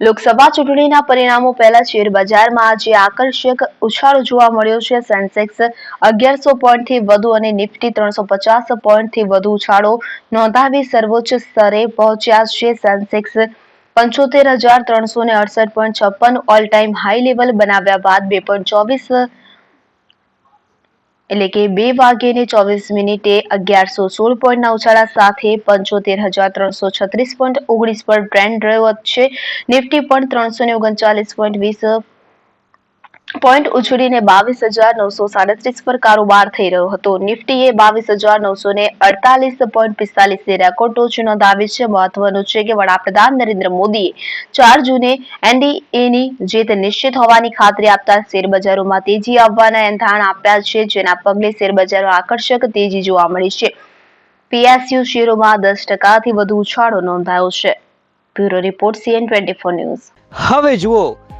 લોકસભા ચૂંટણીના પરિણામો પહેલા શેર બજારમાં આજે આકર્ષક ઉછાળો જોવા મળ્યો છે. સેન્સેક્સ અગિયારસો પોઈન્ટથી વધુ અને નિફ્ટી ત્રણસો પચાસ પોઈન્ટથી વધુ ઉછાળો નોંધાવી સર્વોચ્ચ સ્તરે પહોંચ્યા છે. સેન્સેક્સ પંચોતેર હજાર ત્રણસો ને અડસઠ પોઈન્ટ છપ્પન ઓલ ટાઈમ હાઈ લેવલ બનાવ્યા બાદ બે પોઈન્ટ ચોવીસ એટલે કે બે વાગ્યે ને ચોવીસ મિનિટે અગિયારસો સોળ પોઈન્ટના ઉછાળા સાથે પંચોતેર હજાર ત્રણસો છત્રીસ પોઈન્ટ ઓગણીસ પર ટ્રેન્ડ રહ્યો છે. નિફ્ટી પણ ત્રણસો ને ઓગણચાલીસ પોઈન્ટ વીસ પોઈન્ટ ઉછળીને બાવીસ હજાર નવસો સાડત્રીસ પર કારોબાર થઈ રહ્યો હતો. નિફ્ટીએ બાવીસ હજાર નવસો ને અડતાલીસ પોઈન્ટ પિસ્તાલીસની રેકોર્ડ ટોચ નોંધાવી છે. મહત્વનું છે કે વડાપ્રધાન નરેન્દ્ર મોદીએ ચાર જૂને એનડીએની જીત નિશ્ચિત હોવાની ખાતરી આપતા શેરબજારોમાં તેજી આવવાના એંધાણ આપ્યા છે, જેના પગલે શેરબજારો આકર્ષક તેજી જોવા મળી છે. પીએસયુ શેરોમાં દસ ટકાથી વધુ ઉછાળો નોંધાયો છે. Bureau report CN twenty four news. હવે જુઓ